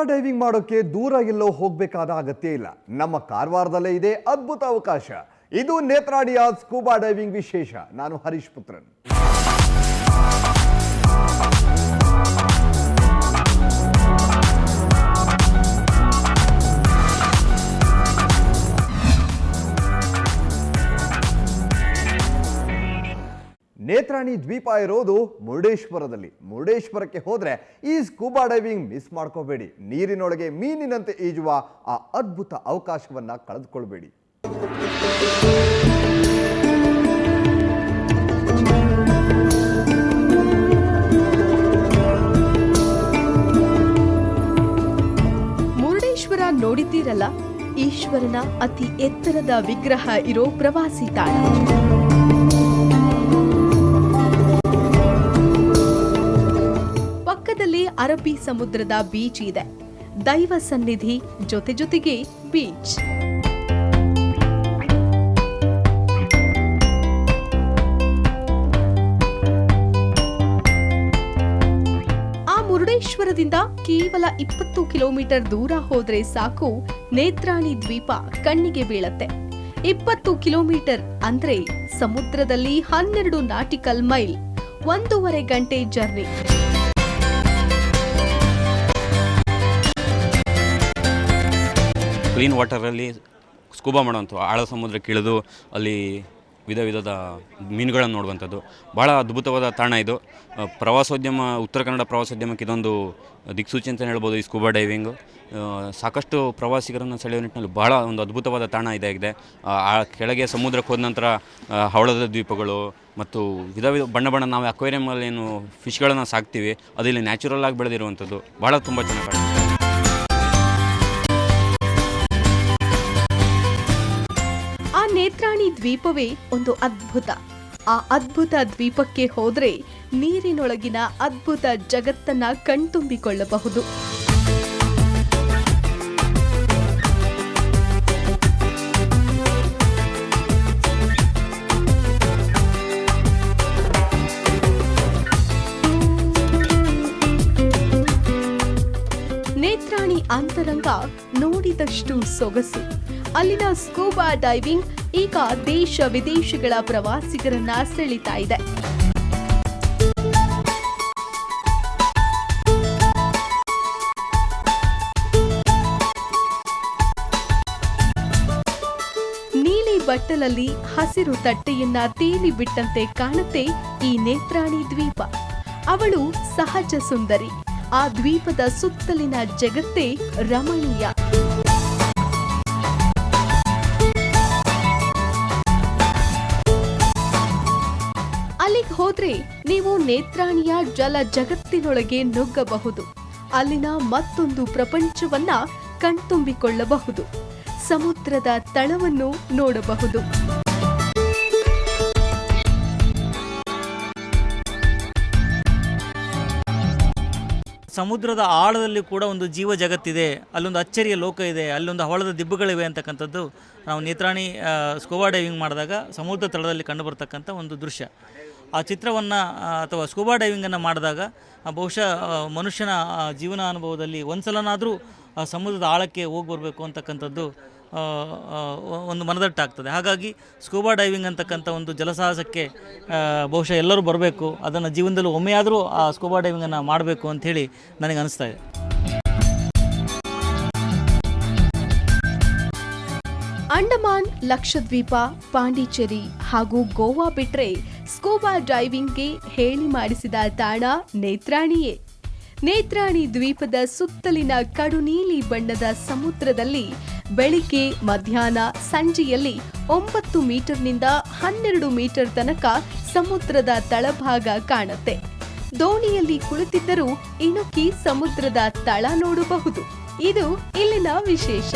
Scuba diving ಮಾಡೋಕೆ ದೂರ ಎಲ್ಲೋ ಹೋಗಬೇಕಾದ ಅಗತ್ಯ ಇಲ್ಲ. ನಮ್ಮ ಕಾರವಾರದಲ್ಲೇ ಇದೆ ಅದ್ಭುತ ಅವಕಾಶ. ಇದು ನೇತ್ರಾಡಿಯ ಸ್ಕೂಬಾ ಡೈವಿಂಗ್ ವಿಶೇಷ. ನಾನು ಹರೀಶ್ ಪುತ್ರನ್. ನೇತ್ರಾಣಿ ದ್ವೀಪ ಇರೋದು ಮುರುಡೇಶ್ವರದಲ್ಲಿ. ಮುರುಡೇಶ್ವರಕ್ಕೆ ಹೋದ್ರೆ ಈ ಸ್ಕೂಬಾ ಡೈವಿಂಗ್ ಮಿಸ್ ಮಾಡ್ಕೋಬೇಡಿ. ನೀರಿನೊಳಗೆ ಮೀನಿನಂತೆ ಈಜುವ ಆ ಅದ್ಭುತ ಅವಕಾಶವನ್ನ ಕಳೆದುಕೊಳ್ಬೇಡಿ. ಮುರುಡೇಶ್ವರ ನೋಡಿದ್ದೀರಲ್ಲ? ಈಶ್ವರನ ಅತಿ ಎತ್ತರದ ವಿಗ್ರಹ ಇರೋ ಪ್ರವಾಸಿ ತಾಣ. ಪಕ್ಕದಲ್ಲಿ ಅರಬ್ಬಿ ಸಮುದ್ರದ ಬೀಚ್ ಇದೆ. ದೈವ ಸನ್ನಿಧಿ ಜೊತೆ ಜೊತೆಗೆ ಬೀಚ್. ಆ ಮುರುಡೇಶ್ವರದಿಂದ ಕೇವಲ ಇಪ್ಪತ್ತು ಕಿಲೋಮೀಟರ್ ದೂರ ಹೋದ್ರೆ ಸಾಕು. ನೇತ್ರಾಣಿ ದ್ವೀಪ ಕಣ್ಣಿಗೆ ಬೀಳತ್ತೆ. ಇಪ್ಪತ್ತು ಕಿಲೋಮೀಟರ್ ಅಂದ್ರೆ ಸಮುದ್ರದಲ್ಲಿ ಹನ್ನೆರಡು ನಾಟಿಕಲ್ ಮೈಲ್. ಒಂದೂವರೆ ಗಂಟೆ ಜರ್ನಿ. ಕ್ಲೀನ್ ವಾಟರಲ್ಲಿ ಸ್ಕೂಬಾ ಮಾಡುವಂಥ ಆಳ ಸಮುದ್ರಕ್ಕೆ ಇಳಿದು ಅಲ್ಲಿ ವಿಧ ವಿಧದ ಮೀನುಗಳನ್ನು ನೋಡುವಂಥದ್ದು. ಭಾಳ ಅದ್ಭುತವಾದ ತಾಣ ಇದು. ಪ್ರವಾಸೋದ್ಯಮ, ಉತ್ತರ ಕನ್ನಡ ಪ್ರವಾಸೋದ್ಯಮಕ್ಕೆ ಇದೊಂದು ದಿಕ್ಸೂಚಿ ಅಂತಲೇ ಹೇಳ್ಬೋದು ಈ ಸ್ಕೂಬಾ ಡೈವಿಂಗು. ಸಾಕಷ್ಟು ಪ್ರವಾಸಿಗರನ್ನು ಸೆಳೆಯುವ ನಿಟ್ಟಿನಲ್ಲಿ ಭಾಳ ಒಂದು ಅದ್ಭುತವಾದ ತಾಣ ಇದಾಗಿದೆ. ಆ ಕೆಳಗೆ ಸಮುದ್ರಕ್ಕೆ ಹೋದ ನಂತರ ಹವಳದ ದ್ವೀಪಗಳು ಮತ್ತು ವಿಧ ವಿಧ ಬಣ್ಣ ಬಣ್ಣ ನಾವು ಅಕ್ವೇರಿಯಮಲ್ಲಿ ಏನು ಫಿಶ್ಗಳನ್ನು ಸಾಕ್ತೀವಿ, ಅದಿಲ್ಲಿ ನ್ಯಾಚುರಲ್ ಆಗಿ ಬೆಳೆದಿರುವಂಥದ್ದು. ಭಾಳ ತುಂಬ ಚೆನ್ನಾಗಿ ದ್ವೀಪವೇ ಒಂದು ಅದ್ಭುತ. ಆ ಅದ್ಭುತ ದ್ವೀಪಕ್ಕೆ ಹೋದ್ರೆ ನೀರಿನೊಳಗಿನ ಅದ್ಭುತ ಜಗತ್ತನ್ನ ಕಣ್ತುಂಬಿಕೊಳ್ಳಬಹುದು. ನೇತ್ರಾಣಿ ಅಂತರಂಗ ನೋಡಿದಷ್ಟು ಸೊಗಸು. ಅಲ್ಲಿನ ಸ್ಕೂಬಾ ಡೈವಿಂಗ್ ಈಗ ದೇಶ ವಿದೇಶಗಳ ಪ್ರವಾಸಿಗರನ್ನ ಸೆಳೀತಾ ಇದೆ. ನೀಲಿ ಬಟ್ಟಲಲ್ಲಿ ಹಸಿರು ತಟ್ಟೆಯನ್ನ ತೇಲಿ ಬಿಟ್ಟಂತೆ ಕಾಣುತ್ತೆ ಈ ನೇತ್ರಾಣಿ ದ್ವೀಪ. ಅವಳು ಸಹಜ ಸುಂದರಿ. ಆ ದ್ವೀಪದ ಸುತ್ತಲಿನ ಜಗತ್ತೇ ರಮಣೀಯ. ಹೋದ್ರೆ ನೀವು ನೇತ್ರಾಣಿಯ ಜಲ ಜಗತ್ತಿನೊಳಗೆ ನುಗ್ಗಬಹುದು. ಅಲ್ಲಿನ ಮತ್ತೊಂದು ಪ್ರಪಂಚವನ್ನ ಕಣ್ತುಂಬಿಕೊಳ್ಳಬಹುದು. ಸಮುದ್ರದ ತಳವನ್ನು ನೋಡಬಹುದು. ಸಮುದ್ರದ ಆಳದಲ್ಲಿ ಕೂಡ ಒಂದು ಜೀವ ಜಗತ್ತಿದೆ. ಅಲ್ಲೊಂದು ಅಚ್ಚರಿಯ ಲೋಕ ಇದೆ. ಅಲ್ಲೊಂದು ಹವಳದ ದಿಬ್ಬುಗಳಿವೆ ಅಂತಕ್ಕಂಥದ್ದು ನಾವು ನೇತ್ರಾಣಿ ಸ್ಕೋವಾ ಡೈವಿಂಗ್ ಮಾಡಿದಾಗ ಸಮುದ್ರ ತಳದಲ್ಲಿ ಕಂಡುಬರ್ತಕ್ಕಂಥ ಒಂದು ದೃಶ್ಯ. ಆ ಚಿತ್ರವನ್ನು ಅಥವಾ ಸ್ಕೂಬಾ ಡೈವಿಂಗನ್ನು ಮಾಡಿದಾಗ ಬಹುಶಃ ಮನುಷ್ಯನ ಜೀವನ ಅನುಭವದಲ್ಲಿ ಒಂದು ಸಲನಾದರೂ ಸಮುದ್ರದ ಆಳಕ್ಕೆ ಹೋಗಿ ಬರಬೇಕು ಅಂತಕ್ಕಂಥದ್ದು ಒಂದು ಮನದಟ್ಟಾಗ್ತದೆ. ಹಾಗಾಗಿ ಸ್ಕೂಬಾ ಡೈವಿಂಗ್ ಅಂತಕ್ಕಂಥ ಒಂದು ಜಲಸಾಹಸಕ್ಕೆ ಬಹುಶಃ ಎಲ್ಲರೂ ಬರಬೇಕು. ಅದನ್ನು ಜೀವನದಲ್ಲಿ ಒಮ್ಮೆಯಾದರೂ, ಆ ಸ್ಕೂಬಾ ಡೈವಿಂಗನ್ನು ಮಾಡಬೇಕು ಅಂಥೇಳಿ ನನಗೆ ಅನಿಸ್ತಾ ಇದೆ. ಅಂಡಮಾನ್, ಲಕ್ಷದ್ವೀಪ, ಪಾಂಡಿಚೇರಿ ಹಾಗೂ ಗೋವಾ ಬಿಟ್ರೆ ಸ್ಕೂಬಾ ಡೈವಿಂಗ್ಗೆ ಹೇಳಿ ಮಾಡಿಸಿದ ತಾಣ ನೇತ್ರಾಣಿಯೇ. ನೇತ್ರಾಣಿ ದ್ವೀಪದ ಸುತ್ತಲಿನ ಕಡುನೀಲಿ ಬಣ್ಣದ ಸಮುದ್ರದಲ್ಲಿ ಬೆಳಿಗ್ಗೆ ಮಧ್ಯಾಹ್ನ ಸಂಜೆಯಲ್ಲಿ ಒಂಬತ್ತು ಮೀಟರ್ನಿಂದ ಹನ್ನೆರಡು ಮೀಟರ್ ತನಕ ಸಮುದ್ರದ ತಳಭಾಗ ಕಾಣುತ್ತೆ. ದೋಣಿಯಲ್ಲಿ ಕುಳಿತಿದ್ದರೂ ಇಣುಕಿ ಸಮುದ್ರದ ತಳ ನೋಡಬಹುದು. ಇದು ಇಲ್ಲಿನ ವಿಶೇಷ.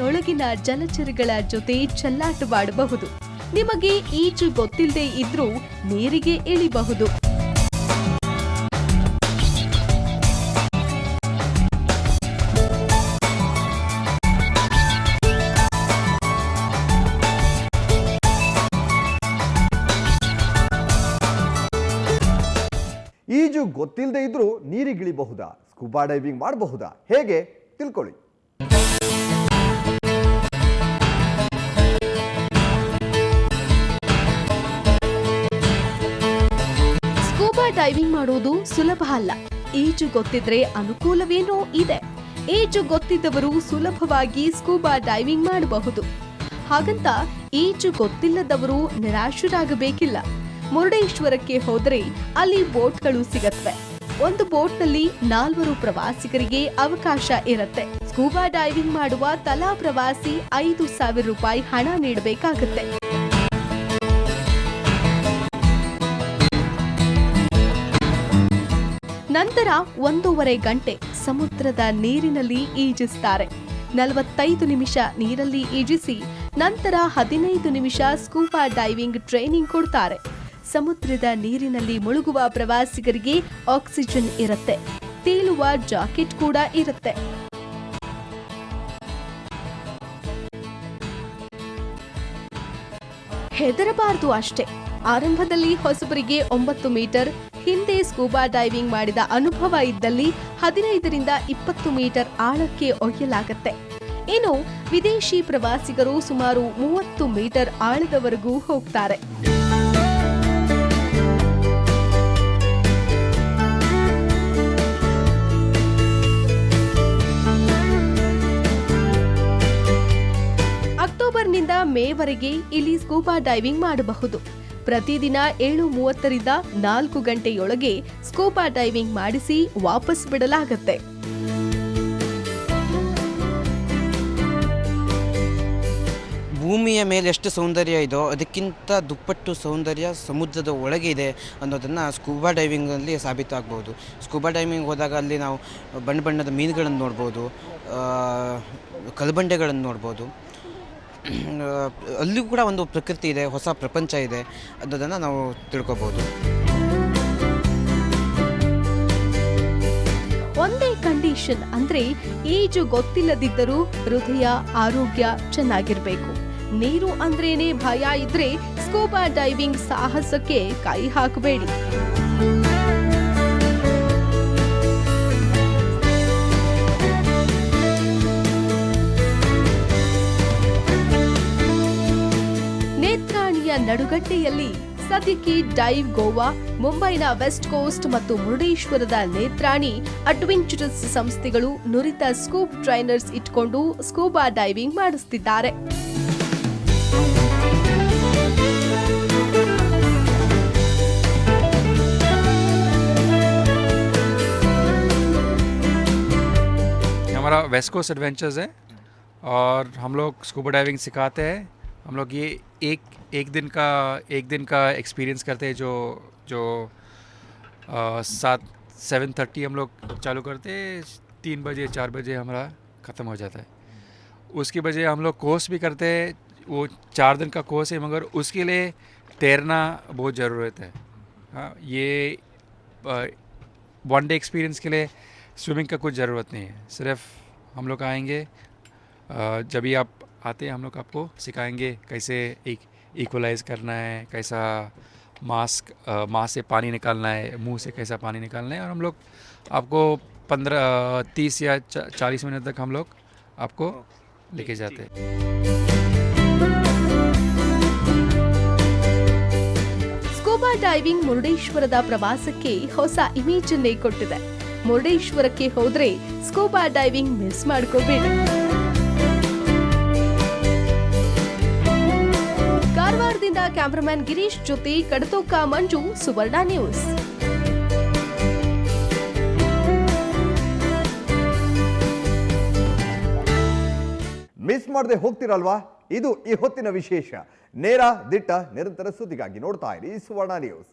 ಒಳಗಿನ ಜಲಚರಗಳ ಜೊತೆ ಚಲ್ಲಾಟವಾಡಬಹುದು. ನಿಮಗೆ ಈಜು ಗೊತ್ತಿಲ್ಲದೆ ಇದ್ರೂ ನೀರಿಗೆ ಇಳಿಬಹುದು. ಈಜು ಗೊತ್ತಿಲ್ಲದೆ ಇದ್ರೂ ನೀರಿಗಿಳಿಬಹುದಾ? ಸ್ಕೂಬಾ ಡೈವಿಂಗ್ ಮಾಡಬಹುದಾ? ಹೇಗೆ? ತಿಳ್ಕೊಳ್ಳಿ. ಡೈವಿಂಗ್ ಮಾಡೋದು ಸುಲಭ ಅಲ್ಲ. ಈಜು ಗೊತ್ತಿದ್ರೆ ಅನುಕೂಲವೇನೋ ಇದೆ. ಈಜು ಗೊತ್ತಿದ್ದವರು ಸುಲಭವಾಗಿ ಸ್ಕೂಬಾ ಡೈವಿಂಗ್ ಮಾಡಬಹುದು. ಹಾಗಂತ ಈಜು ಗೊತ್ತಿಲ್ಲದವರು ನಿರಾಶರಾಗಬೇಕಿಲ್ಲ. ಮುರುಡೇಶ್ವರಕ್ಕೆ ಹೋದರೆ ಅಲ್ಲಿ ಬೋಟ್ಗಳು ಸಿಗತ್ವೆ ಒಂದು ಬೋಟ್ನಲ್ಲಿ ನಾಲ್ವರು ಪ್ರವಾಸಿಗರಿಗೆ ಅವಕಾಶ ಇರುತ್ತೆ. ಸ್ಕೂಬಾ ಡೈವಿಂಗ್ ಮಾಡುವ ತಲಾ ಪ್ರವಾಸಿ ಐದು ಸಾವಿರ ರೂಪಾಯಿ ಹಣ ನೀಡಬೇಕಾಗುತ್ತೆ. ನಂತರ ಒಂದೂವರೆ ಗಂಟೆ ಸಮುದ್ರದ ನೀರಿನಲ್ಲಿ ಈಜಿಸ್ತಾರೆ. ನಲವತ್ತೈದು ನಿಮಿಷ ನೀರಲ್ಲಿ ಈಜಿಸಿ, ನಂತರ ಹದಿನೈದು ನಿಮಿಷ ಸ್ಕೂಬಾ ಡೈವಿಂಗ್ ಟ್ರೈನಿಂಗ್ ಕೊಡ್ತಾರೆ. ಸಮುದ್ರದ ನೀರಿನಲ್ಲಿ ಮುಳುಗುವ ಪ್ರವಾಸಿಗರಿಗೆ ಆಕ್ಸಿಜನ್ ಇರುತ್ತೆ. ತೇಲುವ ಜಾಕೆಟ್ ಕೂಡ ಇರುತ್ತೆ. ಹೆದರಬಾರದು ಅಷ್ಟೇ. ಆರಂಭದಲ್ಲಿ ಹೊಸಬರಿಗೆ ಒಂಬತ್ತು ಮೀಟರ್ ಹಿಂದೆ ಸ್ಕೂಬಾ ಡೈವಿಂಗ್ ಮಾಡಿದ ಅನುಭವ ಇದ್ದಲ್ಲಿ ಹದಿನೈದರಿಂದ ಇಪ್ಪತ್ತು ಮೀಟರ್ ಆಳಕ್ಕೆ ಒಯ್ಯಲಾಗತ್ತೆ. ಇನ್ನು ವಿದೇಶಿ ಪ್ರವಾಸಿಗರು ಸುಮಾರು ಮೂವತ್ತು ಮೀಟರ್ ಆಳದವರೆಗೂ ಹೋಗ್ತಾರೆ. ಅಕ್ಟೋಬರ್ನಿಂದ ಮೇವರೆಗೆ ಇಲ್ಲಿ ಸ್ಕೂಬಾ ಡೈವಿಂಗ್ ಮಾಡಬಹುದು. ಪ್ರತಿದಿನ ಏಳು ಮೂವತ್ತರಿಂದ ನಾಲ್ಕು ಗಂಟೆಯೊಳಗೆ ಸ್ಕೂಬಾ ಡೈವಿಂಗ್ ಮಾಡಿಸಿ ವಾಪಸ್ ಬಿಡಲಾಗುತ್ತೆ. ಭೂಮಿಯ ಮೇಲೆ ಎಷ್ಟು ಸೌಂದರ್ಯ ಇದೋ, ಅದಕ್ಕಿಂತ ದುಪ್ಪಟ್ಟು ಸೌಂದರ್ಯ ಸಮುದ್ರದ ಒಳಗೆ ಇದೆ ಅನ್ನೋದನ್ನು ಸ್ಕೂಬಾ ಡೈವಿಂಗಲ್ಲಿ ಸಾಬೀತಾಗ್ಬೋದು. ಸ್ಕೂಬಾ ಡೈವಿಂಗ್ ಹೋದಾಗ ಅಲ್ಲಿ ನಾವು ಬಣ್ಣ ಬಣ್ಣದ ಮೀನುಗಳನ್ನು ನೋಡ್ಬೋದು ಕಲ್ಬಂಡೆಗಳನ್ನು ನೋಡ್ಬೋದು. ಅಲ್ಲಿಯೂ ಕೂಡ ಒಂದು ಪ್ರಕೃತಿ ಇದೆ, ಹೊಸ ಪ್ರಪಂಚ ಇದೆ ಅನ್ನೋದನ್ನು ನಾವು ತಿಳ್ಕೊಬೋದು. ಒಂದೇ ಕಂಡೀಷನ್ ಅಂದ್ರೆ ಈಜು ಗೊತ್ತಿಲ್ಲದಿದ್ದರೂ ಹೃದಯ, ಆರೋಗ್ಯ ಚೆನ್ನಾಗಿರಬೇಕು. ನೀರು ಅಂದ್ರೇನೆ ಭಯ ಇದ್ರೆ ಸ್ಕೂಬಾ ಡೈವಿಂಗ್ ಸಾಹಸಕ್ಕೆ ಕೈ ಹಾಕಬೇಡಿ. ನಡುಗಡ್ಡೆಯಲ್ಲಿ ಸದ್ಯಕ್ಕೆ ಡೈವ್ ಗೋವಾ ಮುಂಬೈನ ವೆಸ್ಟ್ ಕೋಸ್ಟ್ ಮತ್ತು ಮುರುಡೇಶ್ವರದ ನೇತ್ರಾಣಿ ಅಡ್ವೆಂಚರಸ್ ಸಂಸ್ಥೆಗಳು ನುರಿತ ಸ್ಕೂಬ್ ಟ್ರೈನರ್ಸ್ ಇಟ್ಕೊಂಡು ಸ್ಕೂಬಾ ಡೈವಿಂಗ್ ಮಾಡಿಸ್ತಿದ್ದಾರೆ हमारा वेस्ट कोस्ट एडवेंचर्स है और हम लोग स्कूबा डाइविंग सिखाते हैं हम लोग ये एक एक दिन का, एक दिन का एक्सपीरियंस करते हैं जो जो सात सेवन थर्टी हम लोग चालू करते तीन बजे, चार बजे हमारा ख़त्म हो जाता है। उसकी वजह हम लोग कोर्स भी करते हैं, वो चार दिन का कोर्स है, मगर उसके लिए तैरना बहुत ज़रूरत है। हाँ ये वन डे एक्सपीरियंस के लिए स्विमिंग का कुछ ज़रूरत नहीं है। सिर्फ़ हम लोग आएँगे जब भी आप आते हैं हम लोग आपको सिखाएंगे कैसे एक इक्वलाइज करना है कैसा मास्क मास्क से पानी निकालना है मुंह से कैसा पानी निकालना है और हम लोग आपको पंद्रह तीस या चालीस मिनट तक हम लोग आपको लेके जाते हैं ಸ್ಕೂಬಾ ಡೈವಿಂಗ್ ಮುರುಡೇಶ್ವರದ ಪ್ರವಾಸಕ್ಕೆ ಹೊಸ ಇಮೇಜ್ ಅನ್ನೇ ಕೊಟ್ಟಿದೆ ಮುರುಡೇಶ್ವರಕ್ಕೆ ಹೋದ್ರೆ ಸ್ಕೂಬಾ ಡೈವಿಂಗ್ ಮಿಸ್ ಮಾಡ್ಕೋಬೇಡಿ ಕಾರವಾರದಿಂದ ಕ್ಯಾಮರಾಮನ್ ಗಿರೀಶ್ ಜೊತೆ ಕಡತೋಕ ಮಂಜು, ಸುವರ್ಣ ನ್ಯೂಸ್. ಮಿಸ್ ಮಾಡದೆ ಹೋಗ್ತಿರಲ್ವಾ? ಇದು ಈ ಹೊತ್ತಿನ ವಿಶೇಷ. ನೇರ, ದಿಟ್ಟ, ನಿರಂತರ ಸುದ್ದಿಗಾಗಿ ನೋಡ್ತಾ ಇರಿ ಸುವರ್ಣ ನ್ಯೂಸ್.